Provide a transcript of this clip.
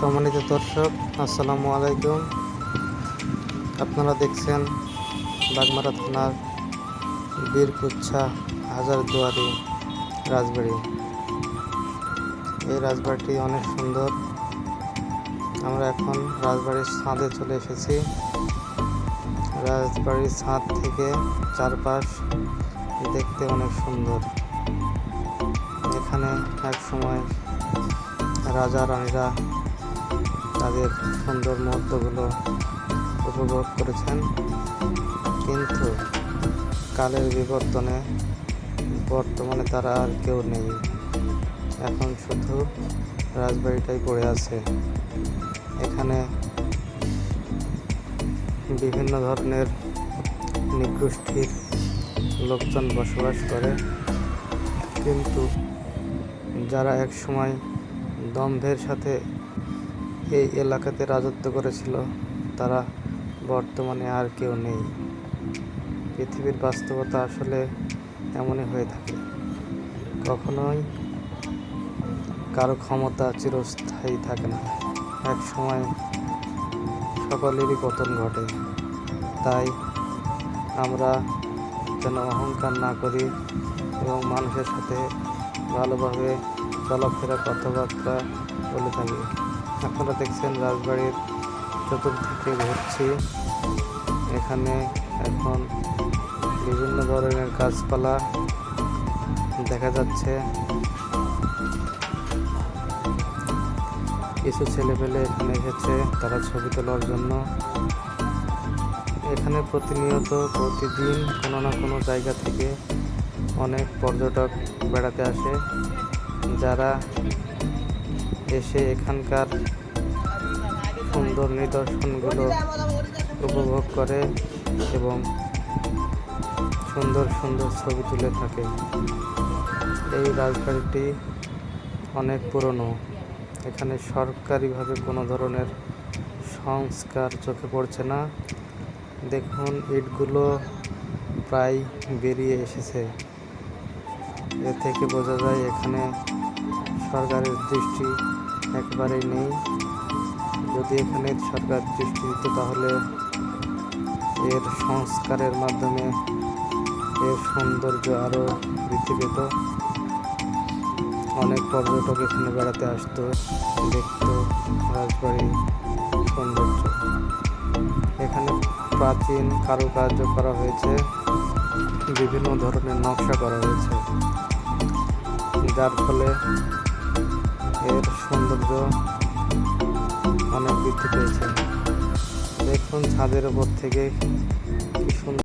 সম্মানিত দর্শক, আসসালামু আলাইকুম। আপনারা দেখছেন বাগমারা থানার বীরকুচ্ছা হাজারদুয়ারি রাজবাড়ি। এই রাজবাড়িটি অনেক সুন্দর। আমরা এখন রাজবাড়ির ছাদে চলে এসেছি। রাজবাড়ির ছাদ থেকে চারপাশ দেখতে অনেক সুন্দর। এখানে এক সময় রাজা, রানীরা তাদের সুন্দর মুহূর্তগুলো উপভোগ করেছেন। কিন্তু কালের বিবর্তনে বর্তমানে তারা আর কেউ নেই। এখন শুধু রাজবাড়িটাই পড়ে আছে। এখানে বিভিন্ন ধরনের নিগোষ্ঠীর লোকজন বসবাস করে। কিন্তু যারা এক সময় দম্ভের সাথে এই এলাকাতে রাজত্ব করেছিল, তারা বর্তমানে আর কেউ নেই। পৃথিবীর বাস্তবতা আসলে এমনই হয়ে থাকে। কখনোই কারও ক্ষমতা চিরস্থায়ী থাকে না। এক সময় সকলেরই পতন ঘটে। তাই আমরা যেন অহংকার না করি এবং মানুষের সাথে ভালোভাবে চলাফেরা, কথাবার্তা বলে থাকি। আপনারা দেখছেন রাজবাড়ির চতুর্দিকে ঘুরছি এখানে এখন বিভিন্ন ধরনের গাছপালা দেখা যাচ্ছে। কিছু ছেলেপেলে এখানে এসেছে, তারা ছবি তোলার জন্য। এখানে প্রতিনিয়ত, প্রতিদিন কোনো না কোনো জায়গা থেকে অনেক পর্যটক বেড়াতে আসে। যারা এসে এখানকার সুন্দর নিদর্শনগুলো উপভোগ করে এবং সুন্দর সুন্দর ছবি তুলে থাকে। এই রাজবাড়িটি অনেক পুরনো। এখানে সরকারিভাবে কোনো ধরনের সংস্কার চোখে পড়ছে না। দেখুন, ইটগুলো প্রায় বেরিয়ে এসেছে। এ থেকে বোঝা যায় এখানে সরকারের দৃষ্টি একবারেই নেই। যদি এখানে সরকার দৃষ্টি দিত, তাহলে এর সংস্কারের মাধ্যমে এর সৌন্দর্য আরও বৃদ্ধি পেত। অনেক পর্যটক এখানে বেড়াতে আসতো, দেখতো রাজবাড়ির সৌন্দর্য। এখানে প্রাচীন কারুকার্য করা হয়েছে, বিভিন্ন ধরনের নকশা করা হয়েছে, যার ফলে এর সৌন্দর্য অনেক বৃদ্ধি পেয়েছে। দেখুন ছাদের ওপর থেকে